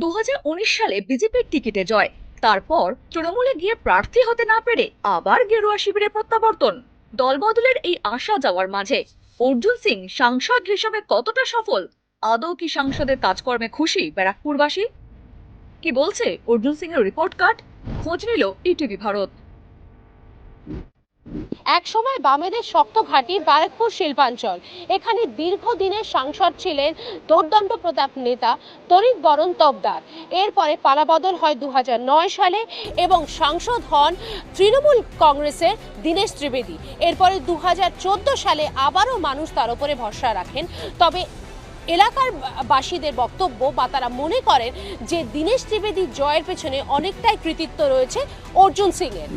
দু হাজার উনিশ সালে বিজেপির টিকিটে জয়। তারপর তৃণমূলে গিয়ে প্রার্থী হতে না পেরে আবার গেরুয়া শিবিরে প্রত্যাবর্তন। দলবদলের এই আসা যাওয়ার মাঝে অর্জুন সিং সাংসদ হিসেবে কতটা সফল, আদৌ কি সাংসদের কাজকর্মে খুশি ব্যারাকপুরবাসী? কি বলছে অর্জুন সিং এর রিপোর্ট কার্ড? খোঁজ নিল ইটিভি ভারত। একসময় বামেদের শক্ত ঘাঁটি ব্যারাকপুর শিল্পাঞ্চল। এখানে দীর্ঘদিনের সাংসদ ছিলেন দোর্দণ্ড প্রতাপ নেতা তরিৎ বরণ তবদার। এরপরে পালাবদল হয় দু হাজার নয় সালে এবং সাংসদ হন তৃণমূল কংগ্রেসের দীনেশ ত্রিবেদী। এরপরে দু হাজার চোদ্দ সালে আবারও মানুষ তার উপরে ভরসা রাখেন। তবে এলাকার বাসীদের বক্তব্য বা তারা মনে করেন যে দীনেশ ত্রিবেদীর জয়ের পেছনে অনেকটাই কৃতিত্ব রয়েছে অর্জুন সিং এর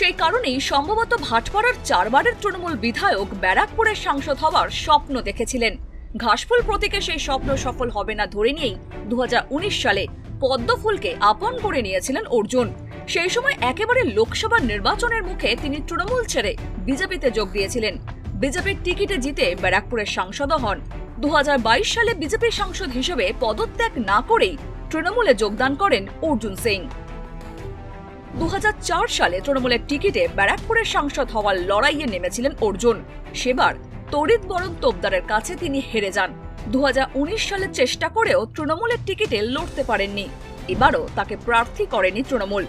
সেই কারণেই সম্ভবত ভাটপাড়ার চারবারের তৃণমূল বিধায়ক ব্যারাকপুরের সাংসদ হওয়ার স্বপ্ন দেখেছিলেন। ঘাসফুল প্রতীকে সেই স্বপ্ন সফল হবে না ধরে নিয়েই দু হাজার উনিশ সালে পদ্মফুলকে আপন করে নিয়েছিলেন অর্জুন। সেই সময় একেবারে লোকসভা নির্বাচনের মুখে তিনি তৃণমূল ছেড়ে বিজেপিতে যোগ দিয়েছিলেন। বিজেপির টিকিটে জিতে ব্যারাকপুরের সাংসদও হন। দু হাজার বাইশ সালে বিজেপির সাংসদ হিসেবে পদত্যাগ না করেই তৃণমূলে যোগদান করেন অর্জুন সিং। দু হাজার চার সালে তৃণমূলের টিকিটে ব্যারাকপুরের সাংসদ হওয়ার লড়াইয়ে নেমেছিলেন অর্জুন। সেবার তড়িৎ বরণ তোপদারের কাছে তিনি হেরে যান। দুই হাজার উনিশ সালে চেষ্টা করেও তৃণমূলের টিকিটে লড়তে পারেননি। এবারও তাকে প্রার্থী করেনি তৃণমূল।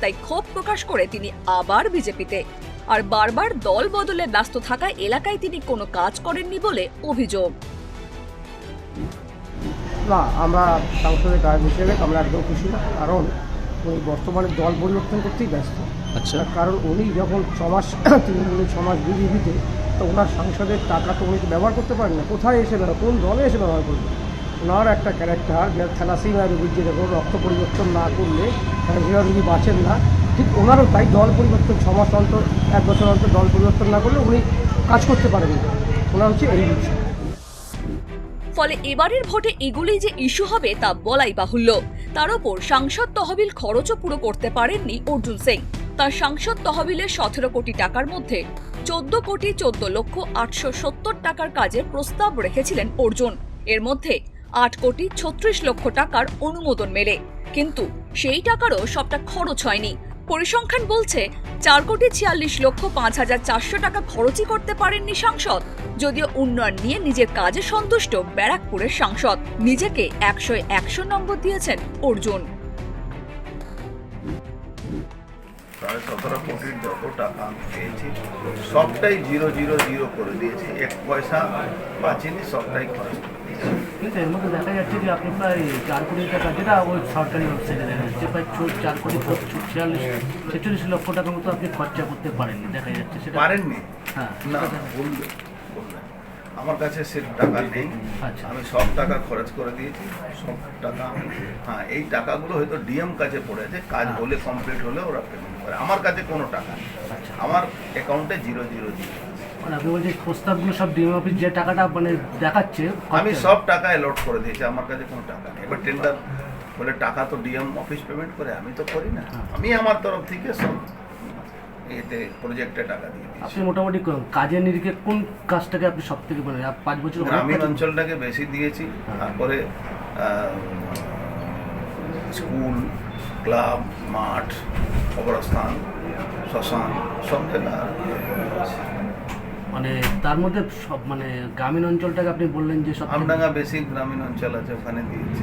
তাই ক্ষোভ প্রকাশ করে তিনি আবার বিজেপিতে। আর বারবার দল বদলে ব্যস্ত থাকা এলাকায় তিনি কোনো কাজ করেননি বলে অভিযোগ। না, আমরা সাংসদের কাজ হিসেবে আমরা একদম খুশি না, কারণ বর্তমানে দল পরিবর্তন করতেই ব্যস্ত। আচ্ছা। কারণ উনি যখন ছমাস তৃণমূলের ছমাস বিজেপিতে তো ওনার সাংসদের টাকা তো উনি তো ব্যবহার করতে পারেন না। কোথায় এসে ব্যবহার কোন দলে এসে ব্যবহার করবে? ওনার একটা ক্যারেক্টার যে থ্যালাসিমিয়া রোগীর যে দেখুন রক্ত পরিবর্তন না করলে থ্যালাসিমিয়া রোগী বাঁচেন না ঠিক ওনারও তাই দল পরিবর্তন ছমাস অন্তর এক বছর অন্তর দল পরিবর্তন না করলে উনি কাজ করতে পারেন না। ওনার হচ্ছে এই বিষয়। ফলে এবারের ভোটে এগুলোই যে ইস্যু হবে তা বলাই বাহুল্য। তার ওপর সাংসদ তহবিল খরচও পুরো করতে পারেননি অর্জুন সিং। তার সাংসদ তহবিলের সতেরো কোটি টাকার মধ্যে চোদ্দ কোটি চোদ্দ লক্ষ আটশো সত্তর টাকার কাজে প্রস্তাব রেখেছিলেন অর্জুন। এর মধ্যে আট কোটি ছত্রিশ লক্ষ টাকার অনুমোদন মেলে। কিন্তু সেই টাকারও সবটা খরচ হয়নি। পরিসংখ্যান বলছে, চার কোটি ছিয়াল্লিশ লক্ষ পাঁচ হাজার চারশো টাকা খরচই করতে পারেননি সাংসদ, যদিও উন্নয়ন নিয়ে নিজের কাজে সন্তুষ্ট ব্যারাকপুরের সাংসদ। নিজেকে একশো একশো নম্বর দিয়েছেন অর্জুন। সবটাই জিরো জিরো জিরো করে দিয়েছি। এক পয়সা বাঁচিনি, সবটাই খরচ কিন্তু এর মধ্যে দেখা যাচ্ছে যে আপনি প্রায় চার কোটি টাকা যেটা ওই সরকারি ওয়েবসাইটে দেখা যাচ্ছে প্রায় চার কোটি ছিয়াল্লিশ ছেচল্লিশ লক্ষ টাকার মতো আপনি খরচা করতে পারেননি দেখা যাচ্ছে সেটা পারেননি? হ্যাঁ। আমার কাছে সে টাকা নেই। আচ্ছা। আমি সব টাকা খরচ করে দিয়েছি সব টাকা হ্যাঁ এই টাকাগুলো হয়তো ডিএম কাছে পড়েছে কাজ হ্যাঁ। হলে কমপ্লিট হলে ওরা পেমেন্ট করে। আমার কাছে কোনো টাকা আচ্ছা। আমার অ্যাকাউন্টে জিরো জিরো জিরো মানে আপনি বলছেন প্রস্তাবগুলো সব ডিএম অফিস যে টাকাটা মানে দেখাচ্ছে আমি সব টাকা অ্যালট করে দিয়েছি আমার কাছে কোনো টাকা নেই। এবার টেন্ডার বলে টাকা তো ডিএম অফিস পেমেন্ট করে আমি তো করি না। হ্যাঁ। আমি আমার তরফ থেকে সব এতে প্রজেক্টে টাকা দিয়ে দিয়েছি। আপনি মোটামুটি কাজের নিরিখে কোন কাজটাকে আপনি সব থেকে মানে পাঁচ বছর গ্রামীণ অঞ্চলটাকে বেশি দিয়েছি হ্যাঁ। তারপরে স্কুল ক্লাব মাঠ কবরস্থান শ্মশান সব জায়গা মানে তার মধ্যে সব মানে গ্রামীণ অঞ্চলটাকে আপনি বললেন যে সব আমডাঙ্গা বেশি গ্রামীণ অঞ্চল আছে ওখানে দিয়েছি।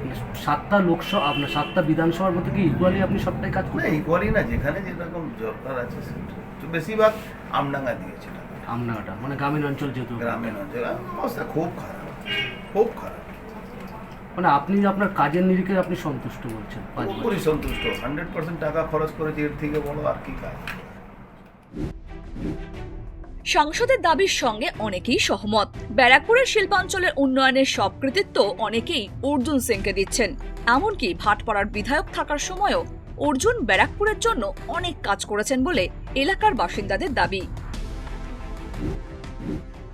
মানে সাতটা লোকসভা আপনার সাতটা বিধানসভার মধ্যে কি ইকুয়ালি আপনি সবটাই কাজ করেন ইকুয়ালি না যেখানে যেরকম দরকার আছে সেটা। তো বেশিরভাগ আমডাঙ্গা দিয়েছি আমনাগাটা মানে গ্রামীণ অঞ্চল যেহেতু। গ্রামীণ অঞ্চল অবস্থা খুব খারাপ খুব খারাপ। মানে আপনি আপনার কাজের নিরিখে আপনি সন্তুষ্ট বলছেন পুরোপুরি সন্তুষ্ট হান্ড্রেড পার্সেন্ট টাকা খরচ করেছি এর থেকে বড় আর কি কাজ। সাংসদের দাবির সঙ্গে অনেকেই সহমত। ব্যারাকপুরের শিল্পাঞ্চলের উন্নয়নের সব কৃতিত্ব অনেকেই অর্জুন সিংকে দিচ্ছেন। এমনকি ভাটপাড়ার বিধায়ক থাকার সময়ও অর্জুন ব্যারাকপুরের জন্য অনেক কাজ করেছেন বলে এলাকার বাসিন্দাদের দাবি।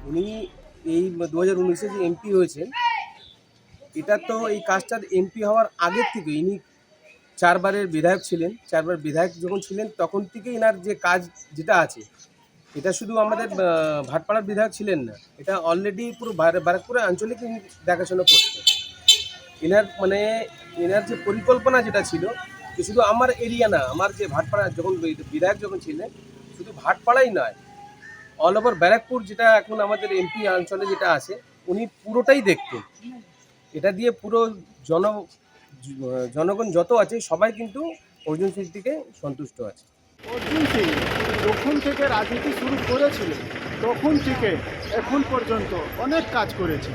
উনি এই দু হাজার উনিশে যে এমপি হয়েছেন, এটা তো এই কাজটা এমপি হওয়ার আগের থেকে। ইনি চারবারের বিধায়ক ছিলেন, চারবার বিধায়ক যখন ছিলেন, তখন থেকে এনার যে কাজ যেটা আছে এটা শুধু আমাদের ভাটপাড়ার বিধায়ক ছিলেন না এটা অলরেডি পুরো ব্যারাকপুরের আঞ্চলিক দেখাশোনা করতেন এনার মানে এনার যে পরিকল্পনা যেটা ছিল যে শুধু আমার এরিয়া না আমার যে ভাটপাড়া যখন বিধায়ক যখন ছিলেন শুধু ভাটপাড়াই নয় অল ওভার ব্যারাকপুর যেটা এখন আমাদের এমপি অঞ্চলে যেটা আছে উনি পুরোটাই দেখতেন। এটা দিয়ে পুরো জন জনগণ যত আছে সবাই কিন্তু অর্জুন সিং থেকে সন্তুষ্ট আছে। অর্জুন সিং যখন থেকে রাজনীতি শুরু করেছিলেন তখন থেকে এখন পর্যন্ত অনেক কাজ করেছে।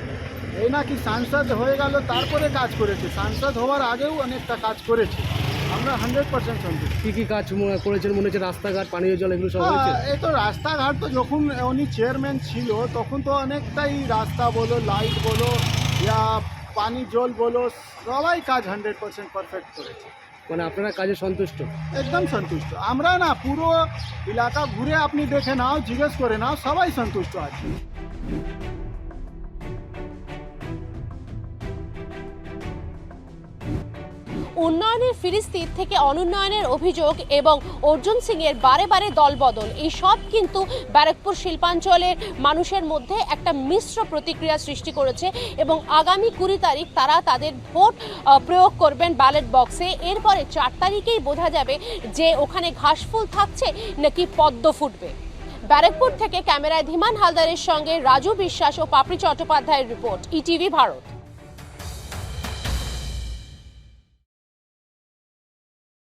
এই নাকি সাংসদ হয়ে গেল তারপরে কাজ করেছে। সাংসদ হওয়ার আগেও অনেকটা কাজ করেছে। আমরা হান্ড্রেড পার্সেন্ট সন্তুষ্ট। কি কি কাজ করেছেন? মনে হচ্ছে রাস্তাঘাট পানীয় জল এগুলো সব হয়েছে? হ্যাঁ, এই তো রাস্তাঘাট তো যখন উনি চেয়ারম্যান ছিল তখন তো অনেকটাই রাস্তা বলো লাইট বলো ইয়া পানি জল বলো সবাই কাজ হান্ড্রেড পার্সেন্ট পারফেক্ট করেছে। মানে আপনারা কাজে সন্তুষ্ট? একদম সন্তুষ্ট। আমরা না পুরো এলাকা ঘুরে আপনি দেখে নাও, জিজ্ঞেস করে নাও, সবাই সন্তুষ্ট আছে। উন্নয়নের ফিরিস্তির থেকে অনুন্নয়নের অভিযোগ এবং অর্জুন সিং এর বারে বারে দলবদল, এই সব কিন্তু ব্যারাকপুর শিল্পাঞ্চলের মানুষের মধ্যে একটা মিশ্র প্রতিক্রিয়া সৃষ্টি করেছে এবং আগামী কুড়ি তারিখ তারা তাদের ভোট প্রয়োগ করবেন ব্যালট বক্সে। এরপরে চার তারিখেই বোঝা যাবে যে ওখানে ঘাসফুল থাকছে নাকি পদ্ম ফুটবে। ব্যারাকপুর থেকে ক্যামেরায় ধীমান হালদারের সঙ্গে রাজু বিশ্বাস ও পাপড়ি চট্টোপাধ্যায়ের রিপোর্ট, ইটিভি ভারত।